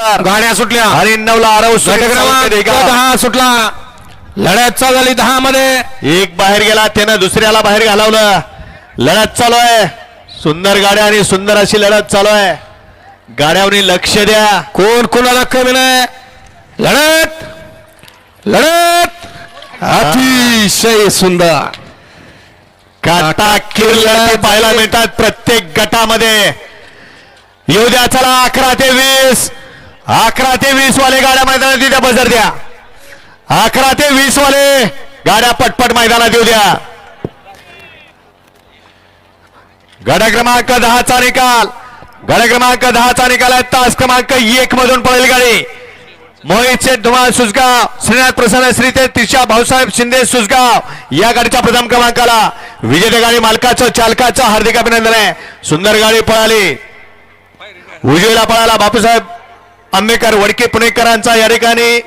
गाड्या सुटल्या. आणि नवला आरव दहा सुटला. लढत चालू झाली दहा मध्ये एक बाहेर गेला त्यानं दुसऱ्याला बाहेर घालवलं. लढत चालू आहे. सुंदर गाड्या आणि सुंदर अशी लढत चालू आहे. गाड्यावरी लक्ष द्या. कोण कोणाला कमी नाही? लढत. लढत. अतिशय सुंदर. काटा किरलढती पाहायला मिळतात प्रत्येक गटामध्ये. येऊ द्या चला अकरा ते वीस. अकरा ते वीस वाले गाड्या मैदानात येऊ द्या बजर द्या. अकरा ते वीस वाले गाड्या पटपट मैदानात येऊ द्या. गड क्रमांक दहाचा निकाल. गड क्रमांक दहाचा निकाल आहे. तास क्रमांक एक मधून पडेल गाडी. मोहित शेठ धुमाळ सुसगाव श्रीनाथ प्रसन्न श्री ते तिशा भाऊसाहेब शिंदे सुसगाव या गाडीच्या प्रथम क्रमांकाला विजेत्या गाडी मालकाचं चालकाचं हार्दिक अभिनंदन आहे. सुंदर गाडी पळाली. उजवीला पळाला बापूसाहेब. आंबेकर वडके पुणेकरांचा या ठिकाणी.